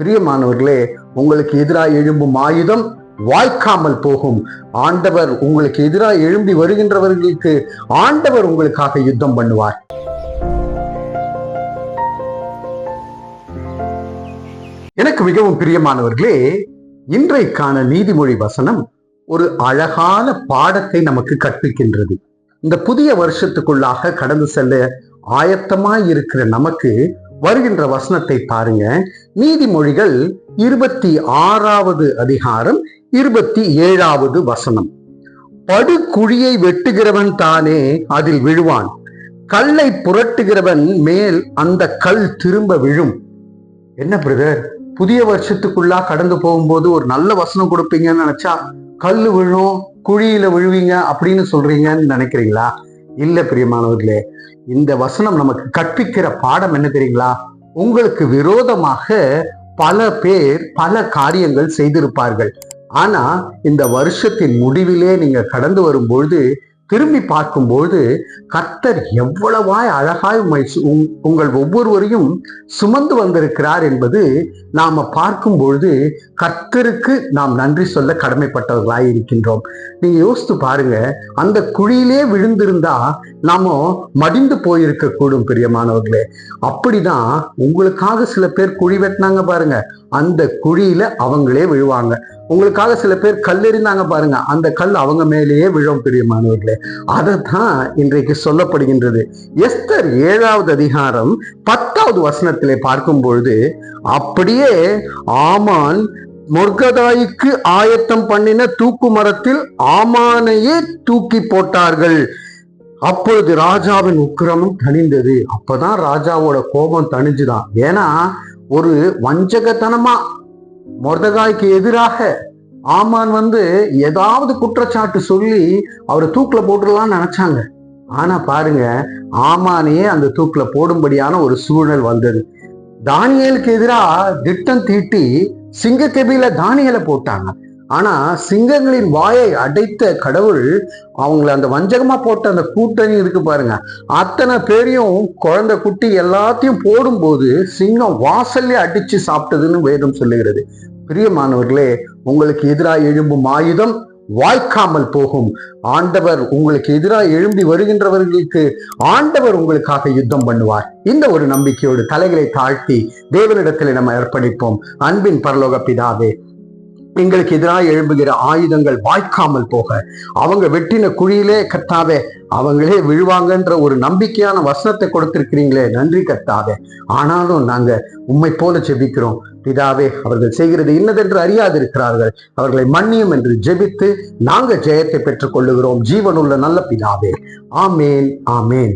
பிரியமானவர்களே உங்களுக்கு எதிராக எழும்பும் ஆயுதம் வாய்க்காமல் போகும். ஆண்டவர் உங்களுக்கு எதிராக எழும்பி வருகின்றவர்களுக்கு ஆண்டவர் உங்களுக்காக யுத்தம் பண்ணுவார். எனக்கு மிகவும் பிரியமானவர்களே இன்றைக்கான நீதிமொழி வசனம் ஒரு அழகான பாடத்தை நமக்கு கற்பிக்கின்றது. இந்த புதிய வருஷத்துக்குள்ளாக கடந்து செல்ல ஆயத்தமாய் இருக்கிற நமக்கு வருகின்ற வசனத்தை பாருங்க. நீதிமொழிகள் இருபத்தி ஆறாவது அதிகாரம் இருபத்தி ஏழாவது வசனம். படுகுழியை வெட்டுகிறவன் தானே அதில் விழுவான். கல்லை புரட்டுகிறவன் மேல் அந்த கல் திரும்ப விழும். என்ன பிரதர் புதிய வருஷத்துக்குள்ளா கடந்து போகும்போது ஒரு நல்ல வசனம் கொடுப்பீங்கன்னு நினைச்சா கல் விழும் குழியில விழுவீங்க அப்படின்னு சொல்றீங்கன்னு நினைக்கிறீங்களா? இல்ல பிரியமானவர்களே இந்த வசனம் நமக்கு கற்பிக்கிற பாடம் என்ன தெரியுங்களா? உங்களுக்கு விரோதமாக பல பேர் பல காரியங்கள் செய்திருப்பார்கள். ஆனா இந்த வருஷத்தின் முடிவிலே நீங்க கடந்து வரும்பொழுது திரும்பி பார்க்கும்போது கர்த்தர் எவ்வளவாய் அழகாய் உம்மை உங்- உங்கள் ஒவ்வொருவரையும் சுமந்து வந்திருக்கிறார் என்பது நாம பார்க்கும் பொழுது கர்த்தருக்கு நாம் நன்றி சொல்ல கடமைப்பட்டவர்களாய் இருக்கின்றோம். நீங்க யோசித்து பாருங்க அந்த குழியிலே விழுந்திருந்தா நாம மடிந்து போயிருக்க கூடும் பிரியமானவர்களே. அப்படிதான் உங்களுக்காக சில பேர் குழி வெட்டினாங்க பாருங்க. அந்த குழியில அவங்களே விழுவாங்க. உங்களுக்காக சில பேர் கல் எறிந்தாங்க பாருங்க. அந்த கல் அவங்க மேலேயே விழும் பிரியமானவர்களே. அதைத்தான் இன்றைக்கு சொல்லப்படுகின்றது. எஸ்தர் ஏழாவது அதிகாரம் பத்தாவது வசனத்திலே பார்க்கும் பொழுது அப்படியே ஆமான் மொர்கதாய்க்கு ஆயத்தம் பண்ணின தூக்கு மரத்தில் ஆமானையே தூக்கி போட்டார்கள். அப்பொழுது ராஜாவின் உக்கிரமும் தணிந்தது. அப்பதான் ராஜாவோட கோபம் தணிஞ்சுதான். ஏன்னா ஒரு வஞ்சகத்தனமா மொர்தகாய்க்கு எதிராக ஆமான் வந்து ஏதாவது குற்றச்சாட்டு சொல்லி அவரை தூக்குல போட்டுடலாம்னு நினைச்சாங்க. ஆனா பாருங்க ஆமானையே அந்த தூக்குல போடும்படியான ஒரு சூழல் வந்தது. தானியலுக்கு எதிராக திட்டம் தீட்டி சிங்கக்கெபியில தானியலை போட்டாங்க. ஆனா சிங்கங்களின் வாயை அடைத்த கடவுள் அவங்கள அந்த வஞ்சகமா போட்ட அந்த கூட்டணி இருக்கு பாருங்க. அத்தனை பேரையும் குழந்தை குட்டி எல்லாத்தையும் போடும்போது சிங்கம் வாசல்லே அடிச்சு சாப்பிட்டதுன்னு வேதம் சொல்லுகிறது. பிரியமானவர்களே உங்களுக்கு எதிராக எழும்பும் ஆயுதம் வாய்க்காமல் போகும். ஆண்டவர் உங்களுக்கு எதிராக எழும்பி வருகின்றவர்களுக்கு ஆண்டவர் உங்களுக்காக யுத்தம் பண்ணுவார். இந்த ஒரு நம்பிக்கையோடு தலைகளை தாழ்த்தி தேவனிடத்தில் நம்ம அர்ப்பணிப்போம். அன்பின் பரலோக பிதாவே எங்களுக்கு எதிராக எழும்புகிற ஆயுதங்கள் வாய்க்காமல் போக அவங்க வெட்டின குழியிலே கத்தாவே அவங்களே விழுவாங்கன்ற ஒரு நம்பிக்கையான வசனத்தை கொடுத்திருக்கிறீங்களே. நன்றி கத்தாவே ஆனாலும் நாங்க உண்மை போல ஜெபிக்கிறோம். பிதாவே அவர்கள் செய்கிறது இன்னதென்று அறியாது இருக்கிறார்கள் அவர்களை மன்னியும் என்று ஜெபித்து நாங்கள் ஜெயத்தை பெற்றுக் கொள்ளுகிறோம் ஜீவனுள்ள நல்ல பிதாவே. ஆமேன் ஆமேன்.